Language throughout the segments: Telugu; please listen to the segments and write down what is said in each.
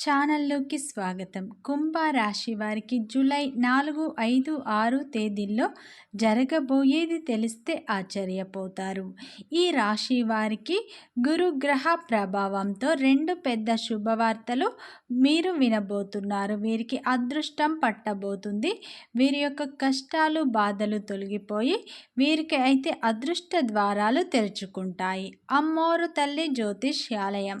ఛానల్లోకి స్వాగతం. కుంభ రాశి వారికి జూలై నాలుగు ఐదు ఆరు తేదీల్లో జరగబోయేది తెలిస్తే ఆశ్చర్యపోతారు. ఈ రాశి వారికి గురుగ్రహ ప్రభావంతో రెండు పెద్ద శుభవార్తలు మీరు వినబోతున్నారు. వీరికి అదృష్టం పట్టబోతుంది. వీరి యొక్క కష్టాలు బాధలు తొలగిపోయి వీరికి అయితే అదృష్ట ద్వారాలు తెరుచుకుంటాయి. అమ్మోరు తల్లి జ్యోతిష్యాలయం.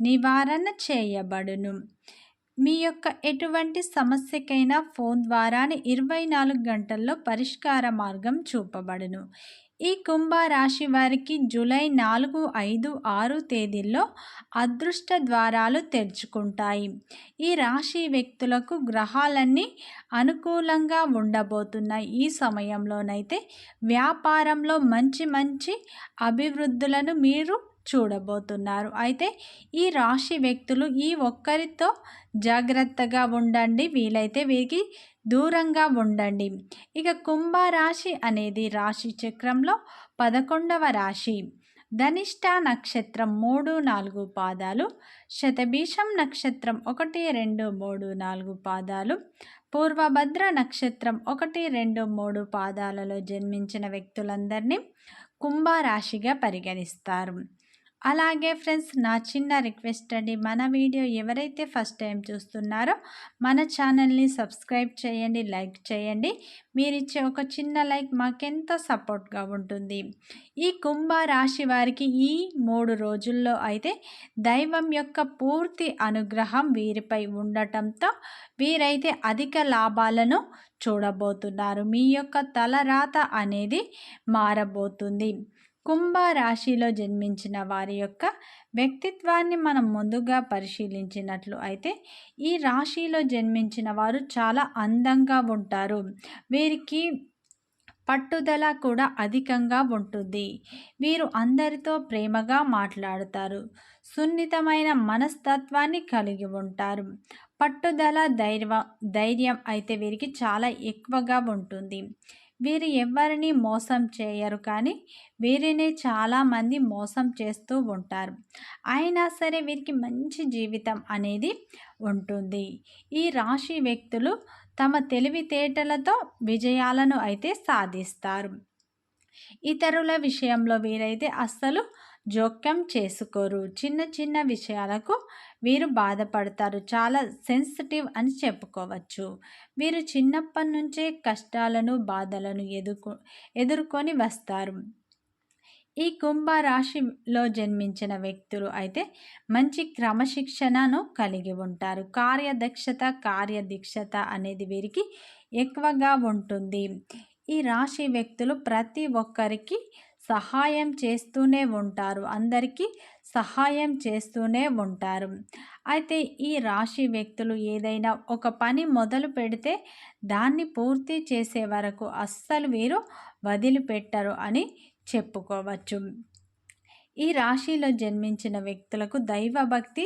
నివారణ చేయబడును. మీ యొక్క ఎటువంటి సమస్యకైనా ఫోన్ ద్వారానే ఇరవై నాలుగు గంటల్లో పరిష్కార మార్గం చూపబడును. ఈ కుంభ రాశి వారికి జూలై నాలుగు ఐదు ఆరు తేదీల్లో అదృష్ట ద్వారాలు తెరుచుకుంటాయి. ఈ రాశి వ్యక్తులకు గ్రహాలన్నీ అనుకూలంగా ఉండబోతున్న ఈ సమయంలోనైతే వ్యాపారంలో మంచి మంచి అభివృద్ధులను మీరు చూడబోతున్నారు. అయితే ఈ రాశి వ్యక్తులు ఈ ఒక్కరితో జాగ్రత్తగా ఉండండి. వీలైతే వీరికి దూరంగా ఉండండి. ఇక కుంభరాశి అనేది రాశి చక్రంలో పదకొండవ రాశి. ధనిష్ట నక్షత్రం మూడు నాలుగు పాదాలు. శతభీషం నక్షత్రం ఒకటి రెండు మూడు నాలుగు పాదాలు. పూర్వభద్ర నక్షత్రం ఒకటి రెండు మూడు పాదాలలో జన్మించిన వ్యక్తులందరినీ కుంభరాశిగా పరిగణిస్తారు. అలాగే ఫ్రెండ్స్ నా చిన్న రిక్వెస్ట్ అండి. మన వీడియో ఎవరైతే ఫస్ట్ టైం చూస్తున్నారో మన ఛానల్ని సబ్స్క్రైబ్ చేయండి లైక్ చేయండి. మీరు ఇచ్చే ఒక చిన్న లైక్ మాకెంతో సపోర్ట్గా ఉంటుంది. ఈ కుంభ రాశి వారికి ఈ మూడు రోజుల్లో అయితే దైవం యొక్క పూర్తి అనుగ్రహం వీరిపై ఉండటంతో వీరైతే అధిక లాభాలను చూడబోతున్నారు. మీ యొక్క తలరాత అనేది మారబోతుంది. కుంభ రాశిలో జన్మించిన వారి యొక్క వ్యక్తిత్వాన్ని మనం ముందుగా పరిశీలించినట్లు అయితే ఈ రాశిలో జన్మించిన వారు చాలా అందంగా ఉంటారు. వీరికి పట్టుదల కూడా అధికంగా ఉంటుంది. వీరు అందరితో ప్రేమగా మాట్లాడుతారు. సున్నితమైన మనస్తత్వాన్ని కలిగి ఉంటారు. పట్టుదల ధైర్య ధైర్యం అయితే వీరికి చాలా ఎక్కువగా ఉంటుంది. వీరు ఎవరిని మోసం చేయరు కానీ వీరిని చాలామంది మోసం చేస్తూ ఉంటారు. అయినా సరే వీరికి మంచి జీవితం అనేది ఉంటుంది. ఈ రాశి వ్యక్తులు తమ తెలివితేటలతో విజయాలను అయితే సాధిస్తారు. ఇతరుల విషయంలో వీరైతే అస్సలు జోక్యం చేసుకోరు. చిన్న చిన్న విషయాలకు వీరు బాధపడతారు. చాలా సెన్సిటివ్ అని చెప్పుకోవచ్చు. వీరు చిన్నప్పటి నుంచే కష్టాలను బాధలను ఎదుర్కొ ఎదుర్కొని వస్తారు. ఈ కుంభరాశిలో జన్మించిన వ్యక్తులు అయితే మంచి క్రమశిక్షణను కలిగి ఉంటారు. కార్యదక్షత కార్యదీక్షత అనేది వీరికి ఎక్కువగా ఉంటుంది. ఈ రాశి వ్యక్తులు ప్రతి ఒక్కరికి సహాయం చేస్తూనే ఉంటారు. అందరికీ సహాయం చేస్తూనే ఉంటారు. అయితే ఈ రాశి వ్యక్తులు ఏదైనా ఒక పని మొదలు పెడితే దాన్ని పూర్తి చేసే వరకు అస్సలు వీరు వదిలిపెట్టరు అని చెప్పుకోవచ్చు. ఈ రాశిలో జన్మించిన వ్యక్తులకు దైవభక్తి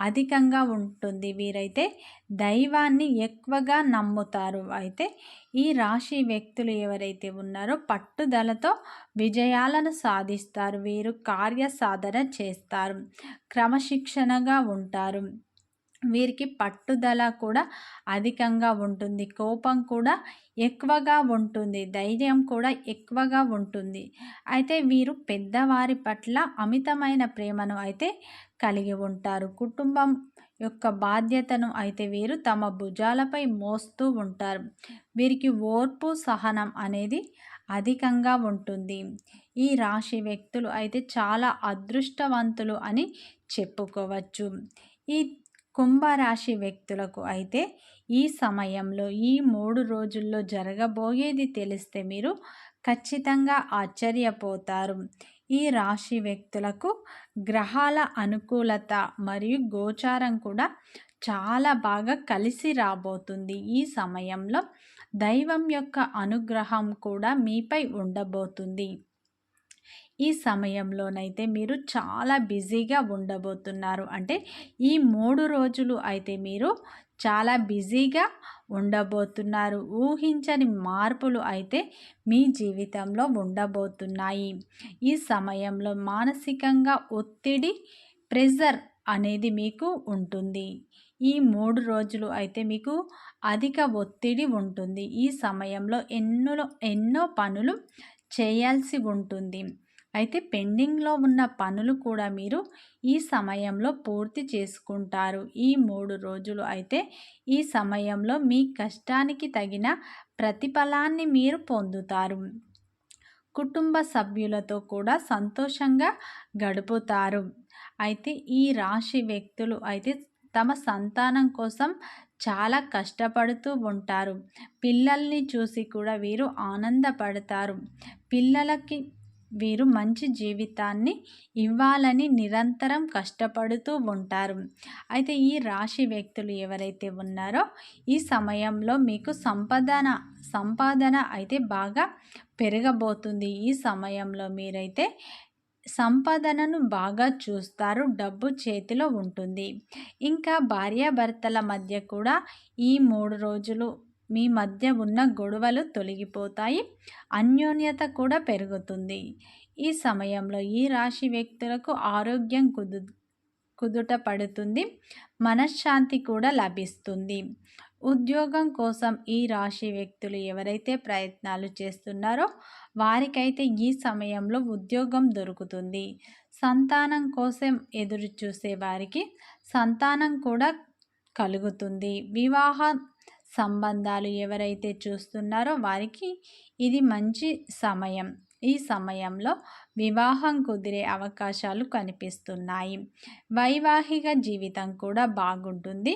అధికంగా ఉంటుంది. వీరైతే దైవాన్ని ఎక్కువగా నమ్ముతారు. అయితే ఈ రాశి వ్యక్తులు ఎవరైతే ఉన్నారో పట్టుదలతో విజయాలను సాధిస్తారు. వీరు కార్య సాధన చేస్తారు. క్రమశిక్షణగా ఉంటారు. వీరికి పట్టుదల కూడా అధికంగా ఉంటుంది. కోపం కూడా ఎక్కువగా ఉంటుంది. ధైర్యం కూడా ఎక్కువగా ఉంటుంది. అయితే వీరు పెద్దవారి పట్ల అమితమైన ప్రేమను అయితే కలిగి ఉంటారు. కుటుంబం యొక్క బాధ్యతను అయితే వీరు తమ భుజాలపై మోస్తూ ఉంటారు. వీరికి ఓర్పు సహనం అనేది అధికంగా ఉంటుంది. ఈ రాశి వ్యక్తులు అయితే చాలా అదృష్టవంతులు అని చెప్పుకోవచ్చు. ఈ కుంభరాశి వ్యక్తులకు అయితే ఈ సమయంలో ఈ మూడు రోజుల్లో జరగబోయేది తెలిస్తే మీరు ఖచ్చితంగా ఆశ్చర్యపోతారు. ఈ రాశి వ్యక్తులకు గ్రహాల అనుకూలత మరియు గోచారం కూడా చాలా బాగా కలిసి రాబోతుంది. ఈ సమయంలో దైవం యొక్క అనుగ్రహం కూడా మీపై ఉండబోతుంది. ఈ సమయంలోనైతే మీరు చాలా బిజీగా ఉండబోతున్నారు. అంటే ఈ మూడు రోజులు అయితే మీరు చాలా బిజీగా ఉండబోతున్నారు. ఊహించని మార్పులు అయితే మీ జీవితంలో ఉండబోతున్నాయి. ఈ సమయంలో మానసికంగా ఒత్తిడి ప్రెజర్ అనేది మీకు ఉంటుంది. ఈ మూడు రోజులు అయితే మీకు అధిక ఒత్తిడి ఉంటుంది. ఈ సమయంలో ఎన్నో ఎన్నో పనులు చేయాల్సి ఉంటుంది. అయితే పెండింగ్లో ఉన్న పనులు కూడా మీరు ఈ సమయంలో పూర్తి చేసుకుంటారు. ఈ మూడు రోజులు అయితే ఈ సమయంలో మీ కష్టానికి తగిన ప్రతిఫలాన్ని మీరు పొందుతారు. కుటుంబ సభ్యులతో కూడా సంతోషంగా గడుపుతారు. అయితే ఈ రాశి వ్యక్తులు అయితే తమ సంతానం కోసం చాలా కష్టపడుతూ ఉంటారు. పిల్లల్ని చూసి కూడా వీరు ఆనందపడతారు. పిల్లలకి వీరు మంచి జీవితాన్ని ఇవ్వాలని నిరంతరం కష్టపడుతూ ఉంటారు. అయితే ఈ రాశి వ్యక్తులు ఎవరైతే ఉన్నారో ఈ సమయంలో మీకు సంపాదన సంపాదన అయితే బాగా పెరగబోతుంది. ఈ సమయంలో మీరైతే సంపాదనను బాగా చూస్తారు. డబ్బు చేతిలో ఉంటుంది. ఇంకా భార్యాభర్తల మధ్య కూడా ఈ మూడు రోజులు మీ మధ్య ఉన్న గొడవలు తొలగిపోతాయి. అన్యోన్యత కూడా పెరుగుతుంది. ఈ సమయంలో ఈ రాశి వ్యక్తులకు ఆరోగ్యం కుదు కుదుట పడుతుంది. మనశ్శాంతి కూడా లభిస్తుంది. ఉద్యోగం కోసం ఈ రాశి వ్యక్తులు ఎవరైతే ప్రయత్నాలు చేస్తున్నారో వారికైతే ఈ సమయంలో ఉద్యోగం దొరుకుతుంది. సంతానం కోసం ఎదురు చూసే వారికి సంతానం కూడా కలుగుతుంది. వివాహ సంబంధాలు ఎవరైతే చూస్తున్నారో వారికి ఇది మంచి సమయం. ఈ సమయంలో వివాహం కుదిరే అవకాశాలు కనిపిస్తున్నాయి. వైవాహిక జీవితం కూడా బాగుంటుంది.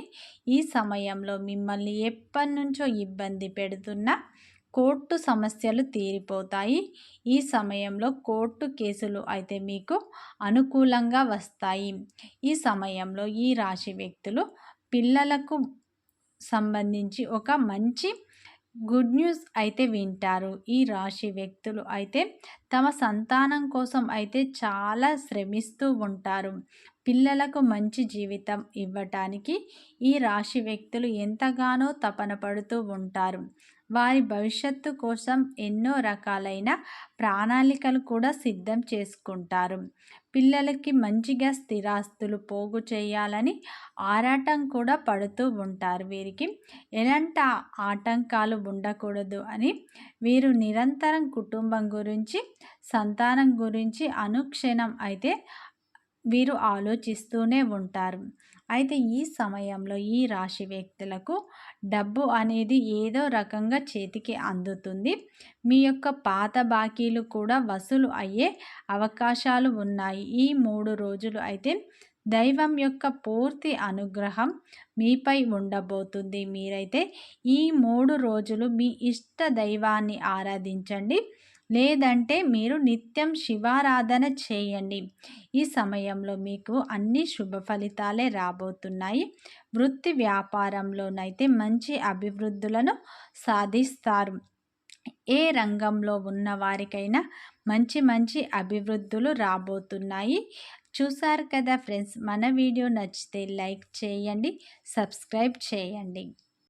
ఈ సమయంలో మిమ్మల్ని ఎప్పటి నుంచో ఇబ్బంది పెడుతున్న కోర్టు సమస్యలు తీరిపోతాయి. ఈ సమయంలో కోర్టు కేసులు అయితే మీకు అనుకూలంగా వస్తాయి. ఈ సమయంలో ఈ రాశి వ్యక్తులు పిల్లలకు సంబంధించి ఒక మంచి గుడ్ న్యూస్ అయితే వింటారు. ఈ రాశి వ్యక్తులు అయితే తమ సంతానం కోసం అయితే చాలా శ్రమిస్తూ ఉంటారు. పిల్లలకు మంచి జీవితం ఇవ్వటానికి ఈ రాశి వ్యక్తులు ఎంతగానో తపన పడుతూ ఉంటారు. వారి భవిష్యత్తు కోసం ఎన్నో రకాలైన ప్రణాళికలు కూడా సిద్ధం చేసుకుంటారు. పిల్లలకి మంచిగా స్థిరాస్తులు పోగు చేయాలని ఆరాటం కూడా పడుతూ ఉంటారు. వీరికి ఎలాంటి ఆటంకాలు ఉండకూడదు అని వీరు నిరంతరం కుటుంబం గురించి సంతానం గురించి అనుక్షణం అయితే వీరు ఆలోచిస్తూనే ఉంటారు. అయితే ఈ సమయంలో ఈ రాశి వ్యక్తులకు డబ్బు అనేది ఏదో రకంగా చేతికి అందుతుంది. మీ యొక్క పాత బాకీలు కూడా వసూలు అయ్యే అవకాశాలు ఉన్నాయి. ఈ మూడు రోజులు అయితే దైవం యొక్క పూర్తి అనుగ్రహం మీపై ఉండబోతుంది. మీరైతే ఈ మూడు రోజులు మీ ఇష్ట దైవాన్ని ఆరాధించండి. లేదంటే మీరు నిత్యం శివారాధన చేయండి. ఈ సమయంలో మీకు అన్ని శుభ ఫలితాలే రాబోతున్నాయి. వృత్తి వ్యాపారంలోనైతే మంచి అభివృద్ధులను సాధిస్తారు. ఏ రంగంలో ఉన్న వారికైనా మంచి మంచి అభివృద్ధులు రాబోతున్నాయి. చూసారు కదా ఫ్రెండ్స్ మన వీడియో నచ్చితే లైక్ చేయండి సబ్స్క్రైబ్ చేయండి.